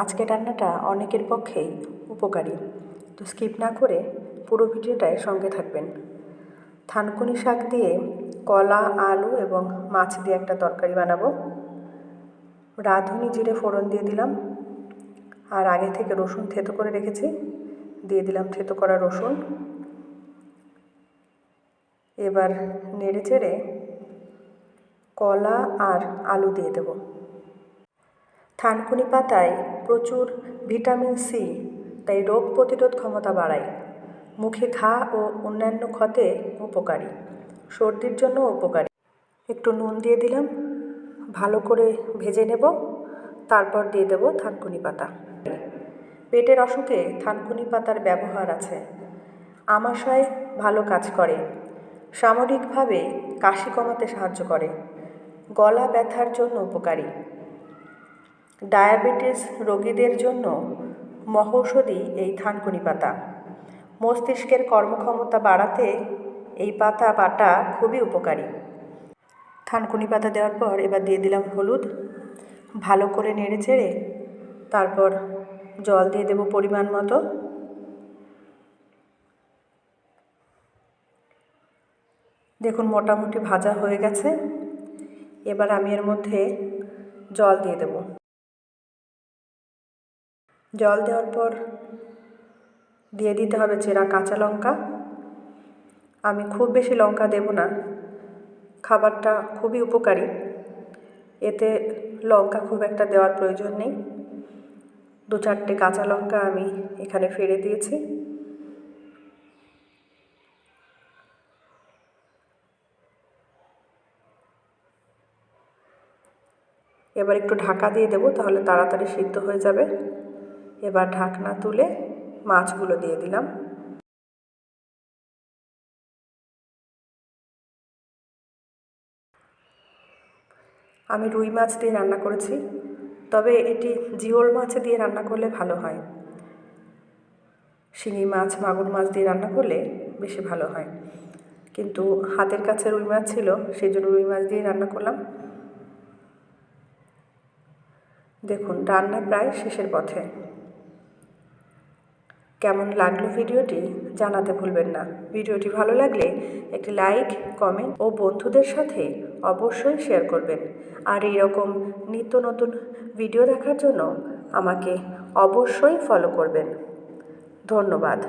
আজকের রান্নাটা অনেকের পক্ষেই উপকারী। তো স্কিপ না করে পুরো ভিডিওটায় সঙ্গে থাকবেন। থানকুনি শাক দিয়ে কলা, আলু এবং মাছ দিয়ে একটা তরকারি বানাবো। রাঁধুনি জিরে ফোড়ন দিয়ে দিলাম। আর আগে থেকে রসুন থেতো করে রেখেছি। দিয়ে দিলাম থেতো করা রসুন। এবার নেড়ে চেড়ে কলা আর আলু দিয়ে দেব। থানকুনি পাতায় প্রচুর ভিটামিন সি, তাই রোগ প্রতিরোধ ক্ষমতা বাড়ায়। মুখে ঘা ও অন্যান্য ক্ষতে উপকারী। সর্দির জন্য উপকারী। একটু নুন দিয়ে দিলাম। ভালো করে ভেজে নেব। তারপর দিয়ে দেব থানকুনি পাতা। পেটের অসুখে থানকুনি পাতার ব্যবহার আছে। আমাশয় ভালো কাজ করে। সামরিকভাবে কাশি কমাতে সাহায্য করে। গলা ব্যথার জন্য উপকারী। ডায়াবেটিস রোগীদের জন্য মহৌষধি এই থানকুনি পাতা। মস্তিষ্কের কর্মক্ষমতা বাড়াতে এই পাতা বাটা খুবই উপকারী। থানকুনি পাতা দেওয়ার পর এবার দিয়ে দিলাম হলুদ। ভালো করে নেড়ে চেড়ে তারপর জল দিয়ে দেব পরিমাণ মতো। দেখুন মোটামুটি ভাজা হয়ে গেছে। এবার আমি এর মধ্যে জল দিয়ে দেব। জল দেওয়ার পর দিয়ে দিতে হবে চেরা কাঁচা লঙ্কা। আমি খুব বেশি লঙ্কা দেব না। খাবারটা খুবই উপকারী। এতে লঙ্কা খুব একটা দেওয়ার প্রয়োজন নেই। দু চারটে কাঁচা লঙ্কা আমি এখানে ফেলে দিয়েছি। এবার একটু ঢাকা দিয়ে দেবো, তাহলে তাড়াতাড়ি সিদ্ধ হয়ে যাবে। এবার ঢাকনা তুলে মাছগুলো দিয়ে দিলাম। আমি রুই মাছ দিয়ে রান্না করেছি, তবে এটি জিওল মাছ দিয়ে রান্না করলে ভালো হয়। শিঙি মাছ, মাগুর মাছ দিয়ে রান্না করলে বেশি ভালো হয়। কিন্তু হাতের কাছে রুই মাছ ছিল সেই জন্য রুই মাছ দিয়ে রান্না করলাম। দেখুন, রান্না প্রায় শেষের পথে। কেমন লাগল ভিডিওটি জানাতে ভুলবেন না। ভিডিওটি ভালো লাগলে একটি লাইক, কমেন্ট ও বন্ধুদের সাথে অবশ্যই শেয়ার করবেন। আর এইরকম নিত্য নতুন ভিডিও দেখার জন্য আমাকে অবশ্যই ফলো করবেন। ধন্যবাদ।